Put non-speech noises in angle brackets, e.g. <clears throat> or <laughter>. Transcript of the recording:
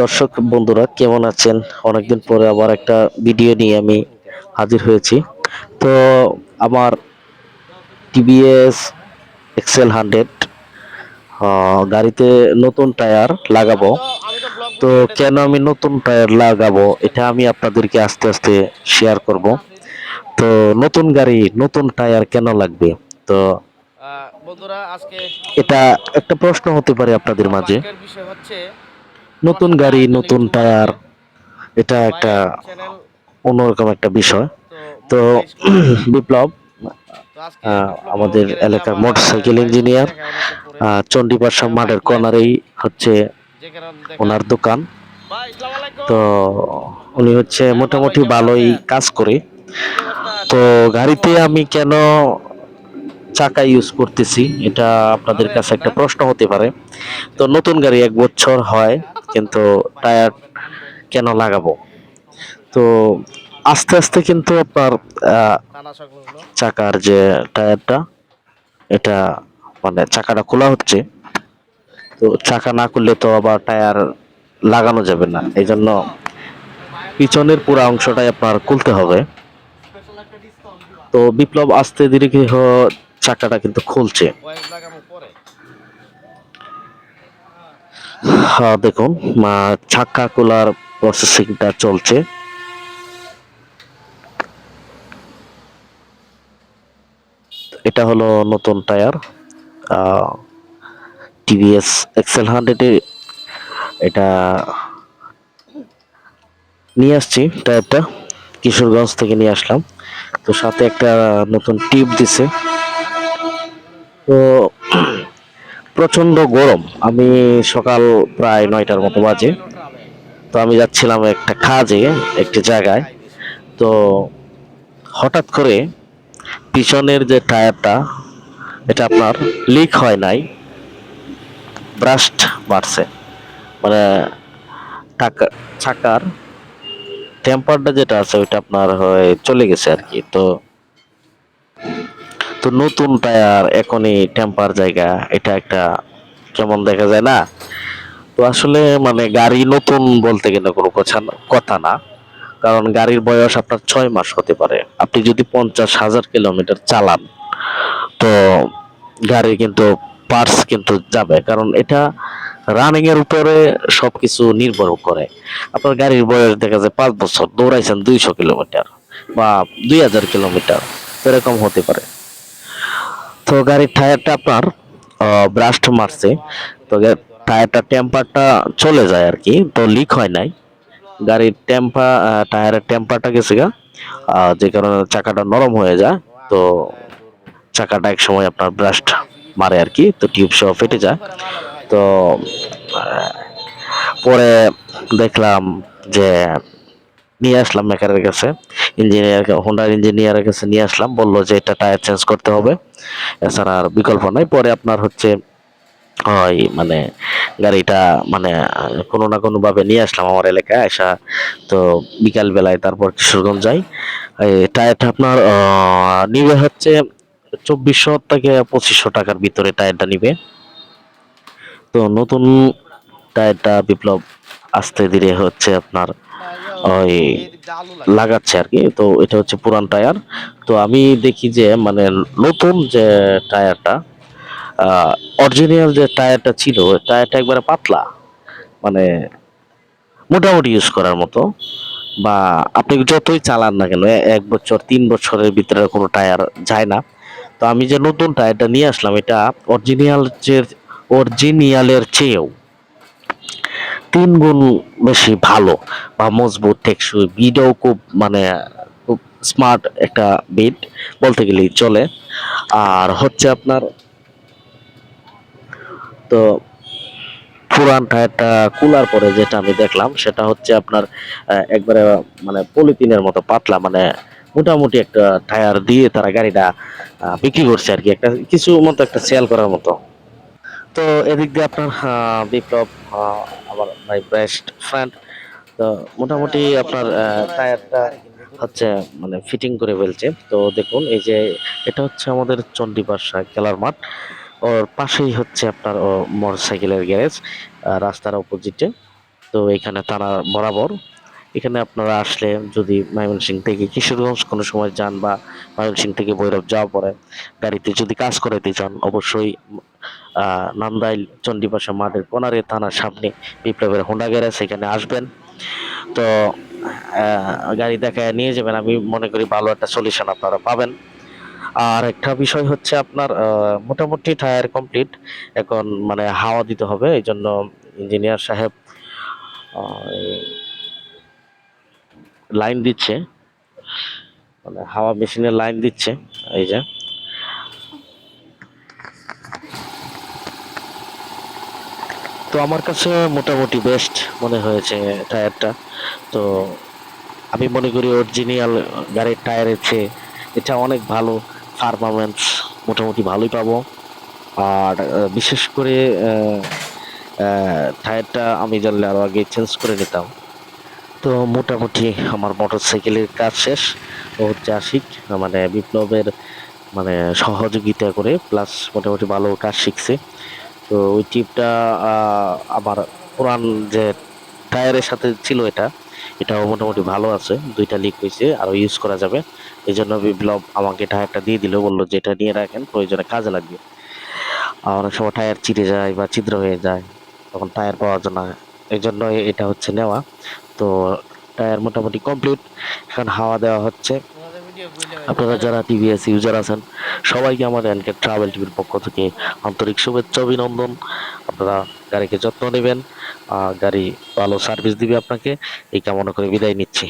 দর্শক, বন্ধুরা, কেমন আছেন? অনেকদিন পরে আবার একটা ভিডিও নিয়ে আমি হাজির হয়েছি। তো আমার টিভিএস এক্সেল হান্ড্রেড গাড়িতে নতুন টায়ার লাগাবো। তো কেন আমি নতুন টায়ার লাগাবো, এটা আমি আপনাদেরকে আস্তে আস্তে শেয়ার করব। তো নতুন গাড়ি, নতুন টায়ার কেন লাগবে? তো বন্ধুরা আজকে এটা একটা প্রশ্ন হতে পারে আপনাদের মাঝে। বিষয় হচ্ছে নতুন গাড়ি নতুন টায়ার এটা একটা অন্যরকম একটা বিষয়। তো <clears throat> বিপ্লব আমাদের এলাকার মোটরসাইকেল ইঞ্জিনিয়ার চণ্ডীপাশা মাঠের কর্নারেই হচ্ছে ওনার দোকান। তো উনি হচ্ছে মোটামুটি ভালোই কাজ করে। তো গাড়িতে আমি কেন চাকা ইউজ করতেছি, এটা আপনাদের কাছে একটা প্রশ্ন হতে পারে। তো নতুন গাড়ি এক বছর হয়, কিন্তু টায়ার কেন লাগাবো? তো আস্তে আস্তে কিন্তু আপনার। চাকার যে টায়ারটা, এটা মানে চাকাটা খোলা হচ্ছে। তো চাকা না করলে তো আবার টায়ার লাগানো যাবে না। এই জন্য পিছনের পুরো অংশটাই আপনার খুলতে হবে। তো বিপ্লব আস্তে ধীরে চাকাটা কিন্তু খুলছে। হ্যাঁ দেখুন চাকা খোলার প্রসেসিংটা চলছে। এটা হলো নতুন টায়ার টিভিএস এক্সেল হান্ড্রেডে এটা নিয়ে আসছি টায়ারটা, কিশোরগঞ্জ থেকে নিয়ে আসলাম। তো সাথে একটা নতুন টিপ দিছে। তো প্রচণ্ড গরম। আমি সকাল প্রায় নয়টার মতো বাজে। তো আমি যাচ্ছিলাম একটা কাজে, একটি জায়গায়। তো হঠাৎ করে পিছনের যে টায়ারটা, এটা আপনার লিক হয় নাই ব্রাস্ট মারছে। মানে টাকা চাকার টেম্পারটা যেটা আছে, ওইটা আপনার হয়ে চলে গেছে আর কি। তো তো নতুন টায়ার, এখনই টেম্পার জায়গা, এটা একটা কেমন দেখা যায় না। তো আসলে মানে গাড়ি নতুন বলতে গেলে কোনো কথা না- কারণ গাড়ির বয়স আপনার ছয় মাস হতে পারে। আপনি যদি পঞ্চাশ হাজার কিলোমিটার চালান, তো গাড়ি কিন্তু পার্টস কিন্তু যাবে। কারণ এটা রানিং এর উপরে সবকিছু নির্ভর করে। আপনার গাড়ির বয়স দেখা যায় পাঁচ বছর, দৌড়াইছেন দুইশো কিলোমিটার বা দুই হাজার কিলোমিটার, এরকম হতে পারে। তো গাড়ির টায়ারটা আপনার ব্রাস্ট মারছে। তো টায়ারটা টেম্পারটা চলে যায় আর কি তো লিক হয় নাই। গাড়ির টেম্পার টায়ারের টেম্পারটা গেছে গা। যে কারণে চাকাটা নরম হয়ে যায়। তো চাকাটা এক সময় আপনার ব্রাস্ট মারে আর কি তো টিউব সহ ফেটে যায়। তো পরে দেখলাম যে নিয়ে আসলাম মেকারের কাছে। ইঞ্জিনিয়ার হোন্ডার ইঞ্জিনিয়ারের কাছে নিয়ে আসলাম, বলল যে এটা টায়ার চেঞ্জ করতে হবে। এছাড়া আর বিকল্প নাই। পরে আপনার হচ্ছে ওই মানে গাড়িটা মানে কোনো না কোনোভাবে নিয়ে আসলাম আমার এলাকায় আসা তো বিকাল বেলায় তারপর কিশোরগঞ্জ যাই। টায়ারটা আপনার নিবে হচ্ছে চব্বিশশো থেকে পঁচিশশো টাকার ভিতরে টায়ারটা নিবে। তো নতুন টায়ারটা বিপ্লব আস্তে ধীরে হচ্ছে আপনার ওই। লাগাচ্ছে আর কি। তো এটা হচ্ছে পুরান টায়ার। তো আমি দেখি যে মানে নতুন যে টায়ারটা অরিজিনাল যে টায়ারটা ছিল টায়ারটা একবারে পাতলা। মানে মোটামুটি ইউজ করার মতো। বা আপনি যতই চালান না কেন এক বছর, তিন বছরের ভিতরে কোনো টায়ার যায় না। তো আমি যে নতুন টায়ারটা নিয়ে আসলাম, এটা অরিজিনাল যে অরিজিনালের চেয়েও তিন গুণ বেশি ভালো বা মজবুত টেকসই। বিডও খুব মানে খুব স্মার্ট একটা বিট বলতে গেলেই চলে। আর হচ্ছে আপনার তো পুরান টায়ারটা কুলার পরে যেটা আমি দেখলাম, সেটা হচ্ছে আপনার একবারে মানে পলিথিনের মতো পাতলা মানে মোটামুটি একটা টায়ার দিয়ে তারা গাড়িটা বিক্রি করছে আর কি। একটা কিছু মতো একটা সেল করার মতো। তো এদিক দিয়ে আপনার বিপ্লব আমার মাই বেস্ট ফ্রেন্ড তো মোটামুটি আপনার টায়ারটা হচ্ছে মানে ফিটিং করে ফেলছে। তো দেখুন, এই যে এটা হচ্ছে আমাদের চণ্ডীপাশা খেলার মাঠ। ওর পাশেই হচ্ছে আপনার মোটর সাইকেলের গ্যারেজ রাস্তার অপোজিটে তো এখানে তারা বরাবর। এখানে আপনারা আসলে যদি ময়মনসিং থেকে কিশোরগঞ্জ কোনো সময় যান বা ময়মনসিং থেকে ভৈরব যাওয়া পরে গাড়িতে যদি কাজ করাইতে চান, অবশ্যই নান্দাইল, চণ্ডীপাশা মাঠের কোনারে থানার সামনে বিপ্লবের হোন্ডা গ্যারেজ সেখানে আসবেন। তো গাড়ি দেখায় নিয়ে যাবেন, আমি মনে করি ভালো একটা সলিউশন আপনারা পাবেন। আর একটা বিষয় হচ্ছে আপনার মোটামুটি টায়ার কমপ্লিট এখন মানে হাওয়া দিতে হবে এই জন্য ইঞ্জিনিয়ার সাহেব লাইন দিচ্ছে। মানে হাওয়া মেশিনের লাইন দিচ্ছে, এই যে। তো আমার কাছে মোটামুটি বেস্ট মনে হয়েছে টায়ারটা। তো আমি মনে করি অরিজিনাল গাড়ির টায়ারের চেয়ে এটা অনেক ভালো পারফরমেন্স মোটামুটি ভালোই পাবো। আর বিশেষ করে টায়ারটা আমি জানলে আরও আগে চেঞ্জ করে নিতাম। তো মোটামুটি আমার মোটর সাইকেলের কাজ শেষ। ও হচ্ছে মানে বিপ্লবের মানে সহযোগিতা করে প্লাস মোটামুটি ভালো কাজ শিখছে। তো ওই টিপটা আমার পুরান যে টায়ারের সাথে ছিল এটা, এটাও মোটামুটি ভালো আছে। দুইটা লিক হয়েছে, আরও ইউজ করা যাবে। এই জন্য বিপ্লব আমাকে টায়ারটা দিয়ে দিল, বলল যে এটা নিয়ে রাখেন, প্রয়োজনে কাজে লাগবে। আর অনেক সময় টায়ার চিটে যায় বা ছিদ্র হয়ে যায়, তখন টায়ার পাওয়া যায় না এই জন্য এটা হচ্ছে নেওয়া। তো টায়ার মোটামুটি কমপ্লিট। এখন হাওয়া দেওয়া হচ্ছে। আপনারা যারা টিভিএস ইউজার আছেন, সবাইকে আমাদের এনকে ট্রাভেল টিভির পক্ষ থেকে আন্তরিক শুভেচ্ছা, অভিনন্দন। আপনারা গাড়িকে যত্ন নেবেন। গাড়ি ভালো সার্ভিস দিবে আপনাকে। এই কামনা করে বিদায় নিচ্ছি।